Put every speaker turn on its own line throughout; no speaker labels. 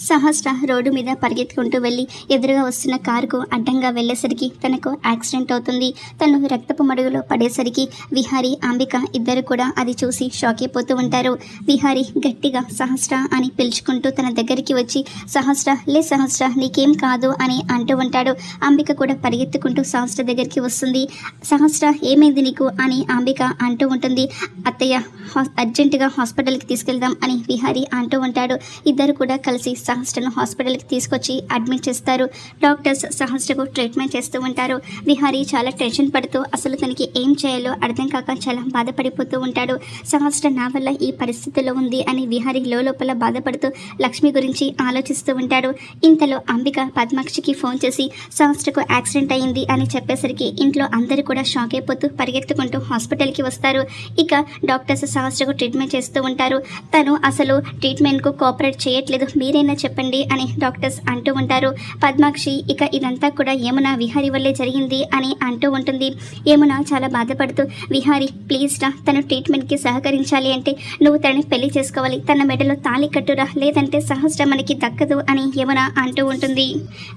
సహస్ర road మీద పరిగెత్తుకుంటూ వెళ్ళి ఎదురుగా వస్తున్న కారుకు అడ్డంగా వెళ్ళేసరికి తనకు యాక్సిడెంట్ అవుతుంది. తను రక్తపు మడుగులో పడేసరికి విహారి అంబిక ఇద్దరు కూడా అది చూసి షాక్ అయిపోతూ ఉంటారు. విహారి గట్టిగా సహస్ర అని పిలుచుకుంటూ తన దగ్గరికి వచ్చి సహస్ర లే సహస్ర నీకేం కాదు అని అంటూ ఉంటాడు. అంబిక కూడా పరిగెత్తుకుంటూ సహస్ర దగ్గరికి వస్తుంది. సహస్ర ఏమైంది నీకు? అని అంబిక అంటూ ఉంటుంది. అత్తయ్య అర్జెంటుగా హాస్పిటల్కి తీసుకెళ్దాం అని విహారి అంటూ ఉంటాడు. ఇద్దరు కూడా కలిసి సహస్రను హాస్పిటల్కి తీసుకొచ్చి అడ్మిట్ చేస్తారు. డాక్టర్స్ సహస్రకు ట్రీట్మెంట్ చేస్తూ ఉంటారు. విహారీ చాలా టెన్షన్ పడుతూ అసలు తనకి ఏం చేయాలో అర్థం కాక చాలా బాధపడిపోతూ ఉంటాడు. సహస్ర నా వల్ల ఈ పరిస్థితిలో ఉంది అని విహారీ లోపల బాధపడుతూ లక్ష్మి గురించి ఆలోచిస్తూ ఉంటాడు. ఇంతలో అంబిక పద్మాక్షికి ఫోన్ చేసి సహస్రకు యాక్సిడెంట్ అయింది అని చెప్పేసరికి ఇంట్లో అందరూ కూడా షాక్ అయిపోతూ పరిగెత్తుకుంటూ హాస్పిటల్కి వస్తారు. ఇక డాక్టర్స్ సహస్రకు ట్రీట్మెంట్ చేస్తూ ఉంటారు. తను అసలు ట్రీట్మెంట్కు కోఆపరేట్ చేయట్లేదు. మీరైనా చెప్పండి అని డాక్టర్స్ అంటూ ఉంటారు. పద్మాక్షి ఇక ఇదంతా కూడా యమున విహారి వల్లే జరిగింది అని అంటూ ఉంటుంది. యమున చాలా బాధపడుతూ విహారి ప్లీజ్ రా తను ట్రీట్మెంట్కి సహకరించాలి అంటే నువ్వు తనని పెళ్ళి చేసుకోవాలి. తన మెడలో తాళి కట్టురా లేదంటే సహస్ర మనకి దక్కదు అని యమున అంటూ ఉంటుంది.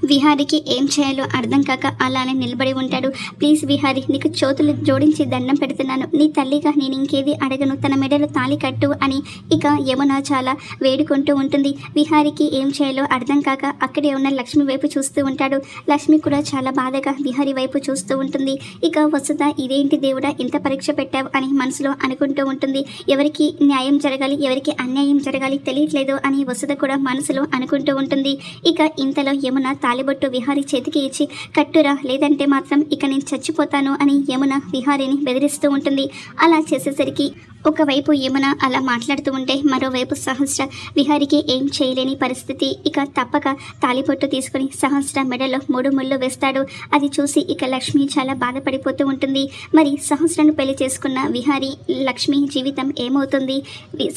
విహారికి ఏం చేయాలో అర్థం కాక అలానే నిలబడి ఉంటాడు. ప్లీజ్ విహారి నీకు చేతులు జోడించి దండం పెడుతున్నాను. నీ తల్లిగా నేను ఇంకేది అడగను. తన మెడలో తాళి కట్టు అని ఇక యమున చాలా వేడుకుంటూ ఉంటుంది. విహారికి ఏం చేయాలో అర్థం కాక అక్కడే ఉన్న లక్ష్మి వైపు చూస్తూ ఉంటాడు. లక్ష్మి కూడా చాలా బాధగా విహారి వైపు చూస్తూ ఉంటుంది. ఇక వసుధ ఇదేంటి దేవుడా ఇంత పరీక్ష పెట్టావు? అని మనసులో అనుకుంటూ ఉంటుంది. ఎవరికి న్యాయం జరగాలి ఎవరికి అన్యాయం జరగాలి తెలియట్లేదు అని వసుధ కూడా మనసులో అనుకుంటూ ఉంటుంది. ఇక ఇంతలో యమున తాలిబొట్టు విహారి చేతికి ఇచ్చి కట్టురా లేదంటే మాత్రం ఇక నేను చచ్చిపోతాను అని యమున విహారిని బెదిరిస్తూ ఉంటుంది. అలా చేసేసరికి ఒకవైపు యమున అలా మాట్లాడుతూ ఉంటే మరోవైపు సహస్ర విహారికి ఏం చేయలేని పరిస్థితి పరిస్థితి. ఇక తప్పక తాలిపొట్టు తీసుకుని సహస్ర మెడలో మూడు ముళ్ళు వేస్తాడు. అది చూసి ఇక లక్ష్మి చాలా బాధపడిపోతూ ఉంటుంది. మరి సహస్రను పెళ్ళి చేసుకున్న విహారి లక్ష్మి జీవితం ఏమవుతుంది?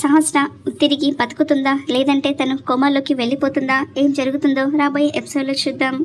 సహస్ర తిరిగి బతుకుతుందా? లేదంటే తను కోమాలోకి వెళ్ళిపోతుందా? ఏం జరుగుతుందో రాబోయే ఎపిసోడ్లో చూద్దాం.